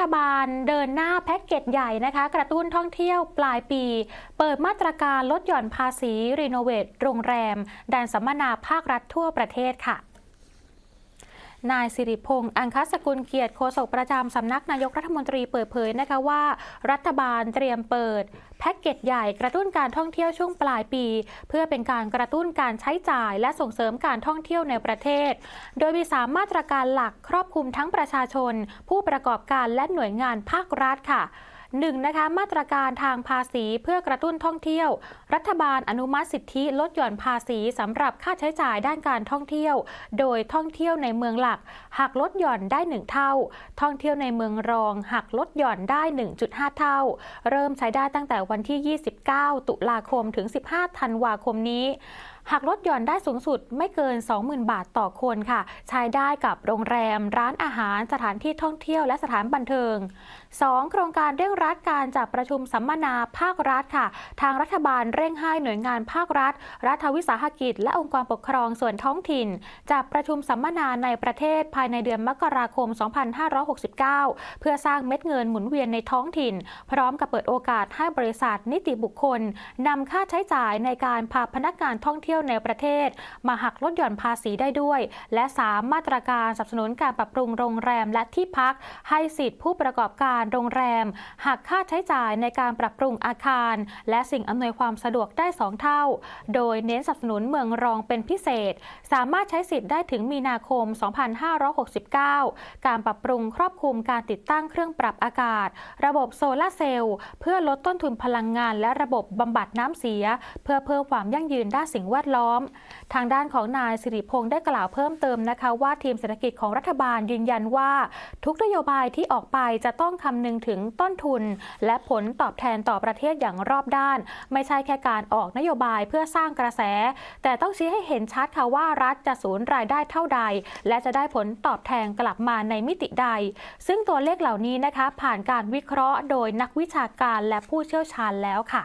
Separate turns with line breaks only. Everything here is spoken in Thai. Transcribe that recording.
ฐบาลเดินหน้าแพ็กเกจใหญ่นะคะ กระตุ้นท่องเที่ยวปลายปี เปิดมาตรการลดหย่อนภาษีรีโนเวทโรงแรมแดนสัมมนาภาครัฐทั่วประเทศค่ะ นายสิริพงษ์อังคสกุลเกียรติโฆษกประจำสำนักนายกรัฐมนตรีเปิดเผยนะคะว่า รัฐบาลเตรียมเปิดแพ็กเกจใหญ่กระตุ้นการท่องเที่ยวช่วงปลายปี เพื่อเป็นการกระตุ้นการใช้จ่าย และส่งเสริมการท่องเที่ยวในประเทศ โดยมีสามมาตรการหลักครอบคลุมทั้งประชาชน ผู้ประกอบการและหน่วยงานภาครัฐค่ะ หนึ่งนะคะมาตรการทางภาษีเพื่อกระตุ้นท่องเที่ยว รัฐบาลอนุมัติสิทธิลดหย่อนภาษีสำหรับค่าใช้จ่ายด้านการท่องเที่ยว โดยท่องเที่ยวในเมืองหลักหักลดหย่อนได้ 1 เท่า ท่องเที่ยวในเมืองรองหักลดหย่อนได้ 1.5 เท่า เริ่มใช้ได้ตั้งแต่วันที่ 29 ตุลาคมถึง 15 ธันวาคมนี้หากลดหย่อนได้สูงสุดไม่เกิน 20,000 บาทต่อคนค่ะ ใช้ได้กับโรงแรม ร้านอาหาร สถานที่ท่องเที่ยวและสถานบันเทิง 2. โครงการเร่งรัดการจัดประชุมสัมมนาภาครัฐค่ะ ทางรัฐบาลเร่งให้หน่วยงานภาครัฐ รัฐวิสาหกิจ และองค์กรปกครองส่วนท้องถิ่นจัดประชุมสัมมนาในประเทศภายในเดือนมกราคม 2569 เพื่อสร้างเม็ดเงินหมุนเวียนในท้องถิ่น พร้อมกับเปิดโอกาสให้บริษัทนิติบุคคลนำค่าใช้จ่ายในการพาพนักงานท่องเที่ยวที่ยวในประเทศ มาหักลดหย่อนภาษีได้ด้วย และสามมาตรการสนับสนุนการปรับปรุงโรงแรมและที่พัก ให้สิทธิผู้ประกอบการโรงแรม หักค่าใช้จ่ายในการปรับปรุงอาคาร และสิ่งอำนวยความสะดวกได้ 2 เท่า โดยเน้นสนับสนุนเมืองรองเป็นพิเศษ สามารถใช้สิทธิ์ได้ถึงมีนาคม 2569 การปรับปรุงครอบคลุมการติดตั้งเครื่องปรับอากาศ ระบบโซลาเซลล์เพื่อลดต้นทุนพลังงานและระบบบำบัดน้ำเสีย เพื่อเพิ่มความยั่งยืนด้านสิ่งแวดล้อม ทางด้านของนายสิริพงษ์ได้กล่าวเพิ่มเติมนะคะว่าทีมเศรษฐกิจของรัฐบาลยืนยันว่า ทุกนโยบายที่ออกไปจะต้องคำนึงถึงต้นทุน และผลตอบแทนต่อประเทศอย่างรอบด้าน ไม่ใช่แค่การออกนโยบายเพื่อสร้างกระแส แต่ต้องชี้ให้เห็นชัดค่ะว่ารัฐจะสูญรายได้เท่าใด และจะได้ผลตอบแทนกลับมาในมิติใด ซึ่งตัวเลขเหล่านี้นะคะ ผ่านการวิเคราะห์โดยนักวิชาการและผู้เชี่ยวชาญแล้วค่ะ